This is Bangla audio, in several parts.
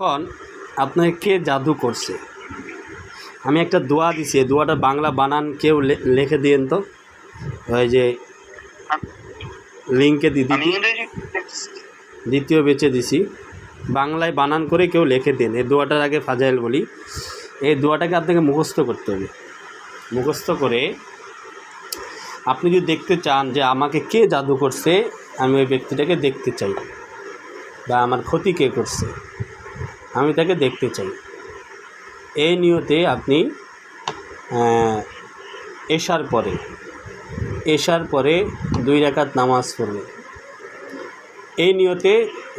এখন আপনাকে কে জাদু করছে? আমি একটা দোয়া দিছি এই দোয়াটা বাংলা বানান কেউ লিখে দিয়েন তো। ওই যে লিঙ্কে দি আমি দ্বিতীয় ইংরেজি দ্বিতীয় বেচে দিছি। বাংলায় বানান করে কেউ লিখে দিন। এই দোয়াটার আগে ফাজাইল বলি। এই দোয়াটাকে আপনাকে মুখস্থ করতে হবে। মুখস্থ করে আপনি যদি দেখতে চান যে আমাকে কে জাদু করছে আমি ওই ব্যক্তিটাকে দেখতে চাই। বা আমার ক্ষতি কে করছে। আমি তাকে দেখতে চাই। এই নিয়তে আপনি এসার পরে এসার পরে দুই রাকাত নামাজ পড়বেন। এই নিয়তে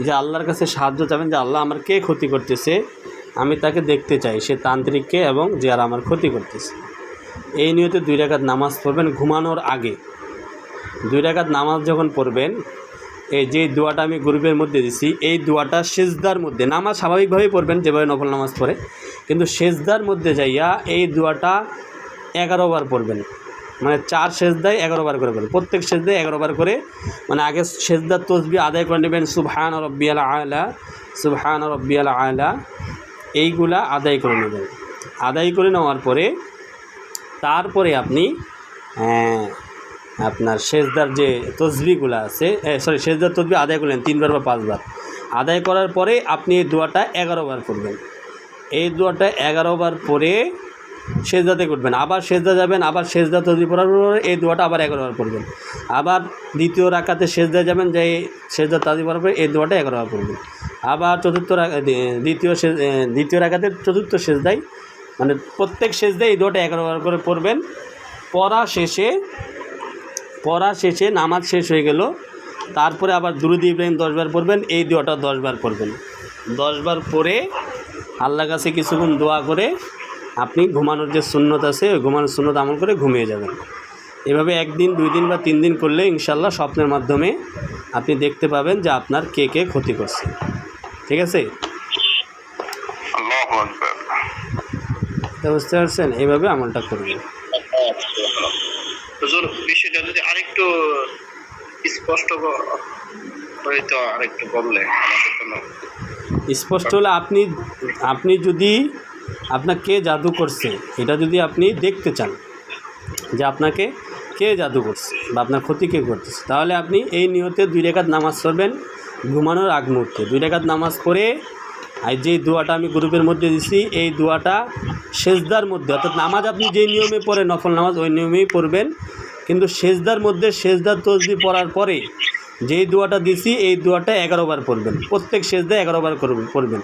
যে আল্লাহর কাছে সাহায্য চাবেন, যে আল্লাহ আমার কে ক্ষতি করতেছে, আমি তাকে দেখতে চাই, সে তান্ত্রিককে এবং যে আর আমার ক্ষতি করতেছে। এই নিয়তে দুই রাকাত নামাজ পড়বেন, ঘুমানোর আগে। দুই রাকাত নামাজ যখন পড়বেন এই যে দোয়াটা আমি গ্রুপের মধ্যে দিছি এই দোয়াটা সেজদার মধ্যে নামাজ স্বাভাবিকভাবেই পড়বেন যেভাবে নফল নামাজ পড়ে কিন্তু সেজদার মধ্যে যাইয়া এই দোয়াটা এগারো বার পড়বেন। মানে চার সেজদায় এগারো বার করে পড়বেন। প্রত্যেক সেজদায় এগারো বার করে মানে আগে সেজদার তসবি আদায় করে নেবেন সুবহান রব্বিয়াল আলা সুবহান রব্বিয়াল আলা এইগুলা আদায় করে নেবেন। আদায় করে নেওয়ার পরে তারপরে আপনি আহ, আপনার সেজদার যে তসবিগুলো আছে সরি সেজদার তসবি আদায় করলেন তিনবার বা পাঁচবার। আদায় করার পরে আপনি এই দোয়াটা এগারো বার করবেন। এই দোয়াটা এগারো বার পরে সেজদাতে করবেন। আবার সেজদা যাবেন, আবার সেজদা তসবি পড়ার পরে এই দোয়াটা আবার এগারো বার করবেন। আবার দ্বিতীয় রাকাতে সেজদা যাবেন, যে সেজদা তাজি পড়ার পরে এই দোয়াটা এগারো বার করবেন। আবার চতুর্থ দ্বিতীয় দ্বিতীয় রাকাতে চতুর্থ সেজদায় মানে প্রত্যেক সেজদায় এই দোয়াটা এগারো বার করে পড়বেন। পড়া শেষে পড়া শেষে নামাজ শেষ হয়ে গেল। তারপরে আবার দুরুদ ইব্রাহিম দশবার পড়বেন এই দোয়াটা দশবার পড়বেন। দশবার পরে আল্লাহ কাছে কিছুক্ষণ দোয়া করে আপনি ঘুমানোর যে সুন্নত আছে ওই ঘুমানোর সুন্নত আমল করে ঘুমিয়ে যাবেন। এভাবে একদিন দুই দিন বা তিন দিন করলে ইনশাল্লাহ স্বপ্নের মাধ্যমে আপনি দেখতে পাবেন যে আপনার কে কে ক্ষতি করছে। ঠিক আছে? বুঝতে পারছেন? এইভাবে আমলটা করবেন। যদি আরেকটু স্পষ্ট হয়তো আরেকটু বললে স্পষ্ট হলে আপনি আপনি যদি আপনার কে জাদু করছে, এটা যদি আপনি দেখতে চান যে আপনাকে কে জাদু করছে বা আপনার ক্ষতি কে করতেছে, তাহলে আপনি এই নিয়তে দুই রেখাত নামাজ পড়বেন ঘুমানোর আগ মুহূর্তে। দুই রেখাত নামাজ পড়ে আর যেই দোয়াটা আমি গ্রুপের মধ্যে দিছি, এই দোয়াটা সেজদার মধ্যে, অর্থাৎ নামাজ আপনি যেই নিয়মে পড়েন, নফল নামাজ ওই নিয়মেই পড়বেন। কিন্তু সেজদার মধ্যে সেজদার তসবি পড়ার পরে যেই দোয়াটা দিছি, এই দোয়াটা বার পড়বেন। প্রত্যেক সেজদা বার করবেন পড়বেন।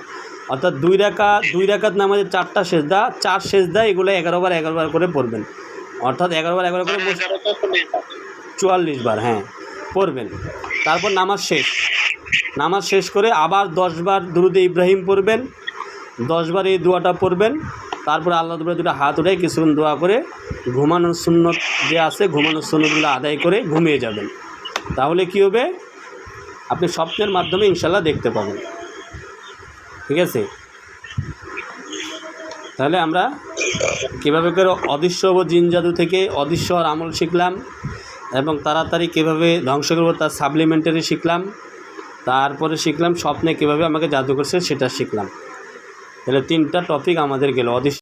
অর্থাৎ দুই রাকা দুই রাকাত নামাজের চারটা সেজদা, চার সেজদা এগুলো এগারো বার করে পড়বেন। অর্থাৎ বার, এগারো করে। চুয়াল্লিশ বার হ্যাঁ পড়বেন। তারপর নামাজ শেষ। নামাজ শেষ করে আবার দশবার দুরুদে ইব্রাহিম পড়বেন। দশবার এই দোয়াটা পড়বেন। তারপরে আল্লাহ দুপুরে দুটো হাত উঠে কিছুক্ষণ দোয়া করে ঘুমানোর সুন্নত যে আছে, ঘুমানোর সুন্নতগুলো আদায় করে ঘুমিয়ে যাবেন। তাহলে কি হবে? আপনি স্বপ্নের মাধ্যমে ইনশাল্লাহ দেখতে পাবেন। ঠিক আছে? তাহলে আমরা কীভাবে করে অদৃশ্য ও জিন জাদু থেকে, অদৃশ্য আর আমল শিখলাম এবং তাড়াতাড়ি কীভাবে ধ্বংস করব তার সাপ্লিমেন্টারি শিখলাম, তারপরে শিখলাম স্বপ্নে কীভাবে আমাকে জাদু করছে সেটা শিখলাম। তাহলে তিনটা টপিক আমাদের গেল, অদৃশ্য